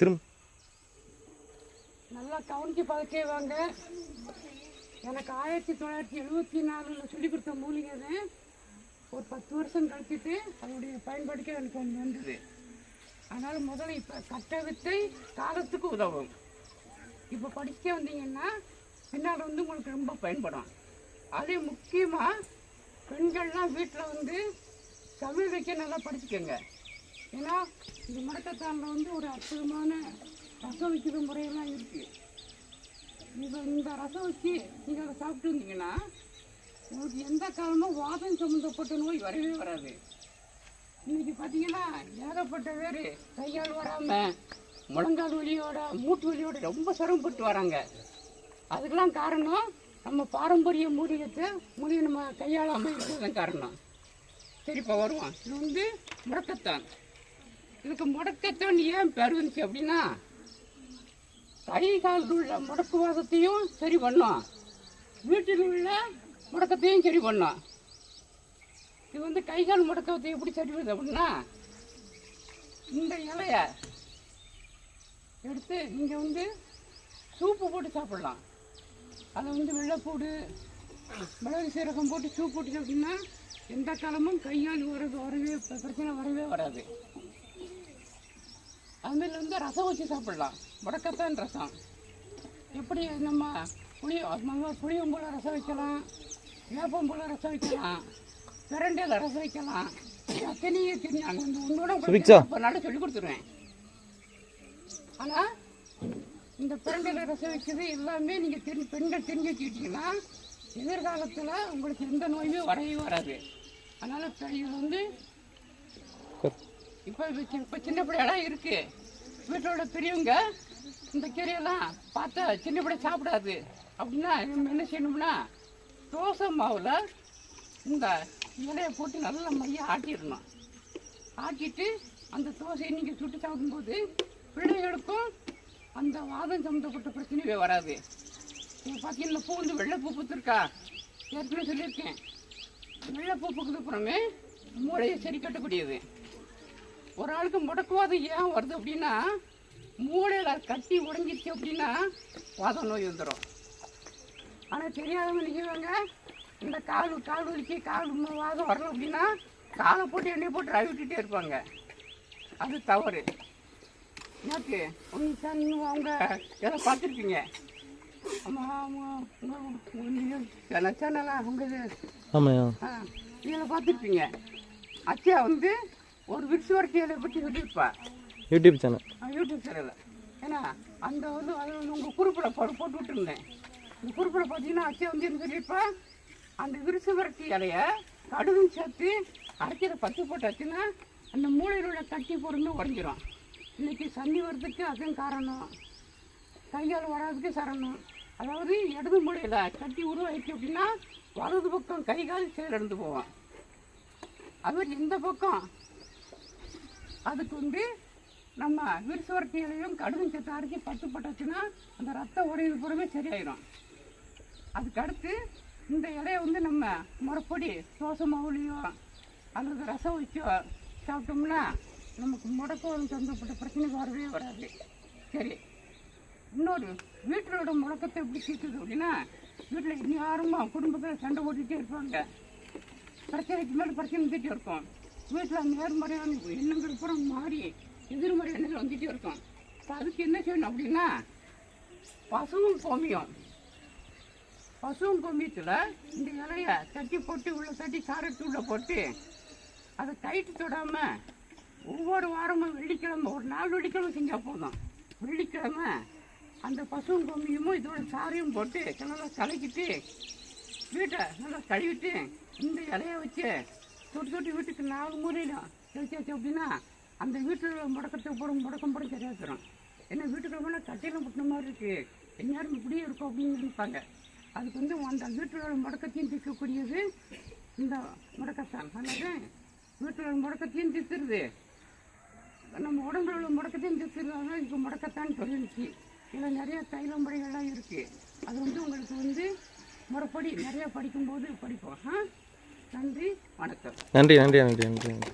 திரும்ப. நல்லா கவனிச்சு பார்க்கவாங்க எனக்கு ஆயிரத்தி தொள்ளாயிரத்தி எழுபத்தி நாலில் சொல்லி கொடுத்த மூலிகை அது. ஒரு பத்து வருஷம் கழிச்சிட்டு அதனுடைய பயன்பாடுக்கு எனக்கு ஒன்று வந்தது. அதனால் முதல்ல இப்போ கட்ட வித்தை காலத்துக்கு உதவும். இப்போ படிக்க வந்தீங்கன்னா பின்னால் வந்து உங்களுக்கு ரொம்ப பயன்படும். அதே முக்கியமாக பெண்கள்லாம் வீட்டில் வந்து தமிழ் வைக்க நல்லா படிச்சுக்கோங்க. ஏன்னா இந்த முடக்கத்தாண்டில் வந்து ஒரு அற்புதமான ரசம் வைக்கிற முறையெல்லாம் இருக்குது இப்போ இந்த ரசம் வச்சு நீங்கள் அதை சாப்பிட்டு வந்தீங்கன்னா உங்களுக்கு எந்த காலமும் வாதம் சம்மந்தப்பட்ட நோய் வரவே வராது. இன்னைக்கு பார்த்தீங்கன்னா ஏகப்பட்ட பேர் கையால் வராமல் முழங்கால் வலியோட மூட்டு வலியோட ரொம்ப சிரமப்பட்டு வராங்க. அதுக்கெல்லாம் காரணம் நம்ம பாரம்பரிய மூலிகத்தை மூலிகை நம்ம கையாளாமல் இருக்கிறது காரணம். சரிப்பா வருவோம். இது வந்து முடக்கத்தான் இதுக்கு முடக்கத்தான் ஏன் பெருந்துச்சு வந்துச்சு அப்படின்னா கை காலில் உள்ள முடக்குவாதத்தையும் சரி பண்ணும். வீட்டில் உள்ள முடக்கத்தையும் சரி பண்ணும். இது வந்து கை கால் முடக்கத்தை எப்படி சரி பண்ணுது அப்படின்னா இந்த இலைய எடுத்து நீங்கள் வந்து சூப்பு போட்டு சாப்பிட்லாம். அதை வந்து வெள்ளைப்பூடு மிளகு சீரகம் போட்டு சூப் போட்டு அப்படின்னா எந்த காலமும் கையால் வரது வரவே பிரச்சனை வரவே வராது. அதுமாரி வந்து ரசம் வச்சு சாப்பிடலாம். முடக்கத்தான் ரசம். எப்படி நம்ம புளி நம்ம புளியம்பூல ரசம் வைக்கலாம் வேப்பம்பூல ரசம் வைக்கலாம் பிரண்டையில் ரசம் வைக்கலாம். அத்தனையும் தெரியும். அங்கே இந்த உன்னோட. நாள் சொல்லி கொடுத்துருவேன். ஆனால் இந்த பிரண்டையில் ரசம் வைக்கிறது எல்லாமே நீங்கள் தெரிஞ்சு பெண்கள் தெரிஞ்சு வச்சுக்கிட்டீங்கன்னா எதிர்காலத்தில் உங்களுக்கு எந்த நோயுமே வரவே வராது. அதனால் இது வந்து இப்போ இப்போ சின்ன பிள்ளையெல்லாம் இருக்கு. வீட்டோட பெரியவங்க இந்த கீரையெல்லாம் பார்த்தா சின்ன பிள்ளை சாப்பிடாது. அப்படின்னா நம்ம என்ன செய்யணும்னா தோசை மாவில் இந்த இலையை போட்டு நல்லா மைய ஆட்டிடணும். ஆட்டிட்டு அந்த தோசையை நீங்கள் சுட்டு சாப்பிடும்போது பிள்ளைகளுக்கும் அந்த வாதம் சம்மந்தப்பட்ட பிரச்சனையே வராது. இப்போ பார்த்தீங்கன்னா பூ வந்து வெள்ளைப்பூ பூத்துருக்கா? ஏற்கனவே சொல்லியிருக்கேன். வெள்ளைப்பூ பூக்குது அப்புறமே மூளையை சரி கட்டக்கூடியது. ஒரு ஆளுக்கு முடக்குவாதம் ஏன் வருது அப்படின்னா மூளையில் கட்டி உடைஞ்சிருச்சு அப்படின்னா வாத நோய் வந்துடும் ஆனால் தெரியாதவங்க நினைக்கிறாங்க இந்த கால் கால் வலிக்கு கால் வாதம் வரல அப்படின்னா காலை போட்டு எண்ணெய் போட்டு ரவி விட்டுட்டே இருப்பாங்க. அது தவறு. எனக்கு நீங்கள் அவங்க எதை பார்த்துருப்பீங்க ஆமாம் ஆமாம் உங்கள் இதில் பார்த்துருப்பீங்க. அச்சா வந்து ஒரு விக்ஸ் இலை பற்றி சொல்லியிருப்பா யூடியூப் சேனல். யூடியூப் சேனலில் ஏன்னா அந்த வந்து அது வந்து உங்கள் குரூப்பில் போட்டு போட்டு விட்டுருந்தேன். இந்த குரூப்பில் பார்த்தீங்கன்னா அச்சா வந்து என்ன சொல்லியிருப்பா? அந்த விருசவரட்டி இலைய கடுகும் சேர்த்து அரைக்கிற பத்து போட்டாச்சுன்னா அந்த மூளையில் உள்ள கட்டி பொருள் உடஞ்சிரும். இன்னைக்கு சன்னி வர்றதுக்கு அதுவும் காரணம். கையால் வராதுக்கு சரணம். அதாவது இடது மூலையில் கட்டி உருவாயிடுச்சு அப்படின்னா வலது பக்கம் கை கால் செயலிழந்து போவான் அது மாதிரி இந்த பக்கம் அதுக்கு வந்து நம்ம விரிசுவரட்டி இலையும் கடுகு சேர்த்து அரைச்சி பத்து போட்டாச்சுன்னா அந்த ரத்தம் உடையது பூரமே சரியாயிடும் அதுக்கு அடுத்து இந்த இலைய வந்து நம்ம முறைப்படி தோசை மாவுலையோ அல்லது ரசம் வச்சோ சாப்பிட்டோம்னா நமக்கு முடக்கம் சந்தப்பட்ட பிரச்சனை வரவே வராது. சரி. இன்னொரு வீட்டிலோட முழக்கத்தை எப்படி தீர்க்குது அப்படின்னா வீட்டில் இனி யாருமா குடும்பத்தில் சண்டை ஓட்டிகிட்டே இருப்பாங்க? பிரச்சனைக்கு மேலே பிரச்சனை வந்துட்டே இருக்கும். வீட்டில் நேர்மறையான எண்ணங்கள் பூரா மாறி எதிர்மறை எண்ணங்கள் வந்துட்டே இருக்கும். இப்போ அதுக்கு என்ன செய்யணும் அப்படின்னா பசுவும் கோமியம். பசுவும் கோமியத்தில் இந்த இலையை தட்டி போட்டு உள்ளே தட்டி சாரத்து உள்ள போட்டு அதை கைட்டு தொடாமல் ஒவ்வொரு வாரமும் வெள்ளிக்கிழமை ஒரு நாலு வெள்ளிக்கிழமை செஞ்சால் போதும். வெள்ளிக்கிழமை அந்த பசுவும் கோமியமும் இதோட சாரையும் போட்டு நல்லா கலக்கிட்டு வீட்டை நல்லா கழுவிட்டு இந்த இலையை வச்சு தொட்டு தொட்டி வீட்டுக்கு நாலு மூலையிலும் தெளிச்சாச்சு அப்படின்னா அந்த வீட்டில் முடக்கத்துக்கு போடும் முடக்கம் போட சரியாக தரும் ஏன்னா வீட்டுக்குள்ள ரொம்ப கட்டையில் முட்டின மாதிரி இருக்குது எந்நேரம் இப்படியே இருக்கும் அப்படின்னு நினைப்பாங்க. அதுக்கு வந்து அந்த வீட்டில் முடக்கத்தையும் தீர்க்கக்கூடியது இந்த முடக்கத்தான். அல்லது வீட்டில் முடக்கத்தையும் தீர்த்துருது நம்ம உடம்புல உள்ள முடக்கத்தையும் தீர்த்துருந்தாங்க இப்போ முடக்கத்தான் சொல்லிருச்சு இதில் நிறையா தைல முறைகள்லாம் இருக்குது அது வந்து உங்களுக்கு வந்து முறைப்படி நிறையா படிக்கும்போது படிப்போம். ஆ? நன்றி. வணக்கம் நன்றி நன்றி நன்றி நன்றி நன்றி.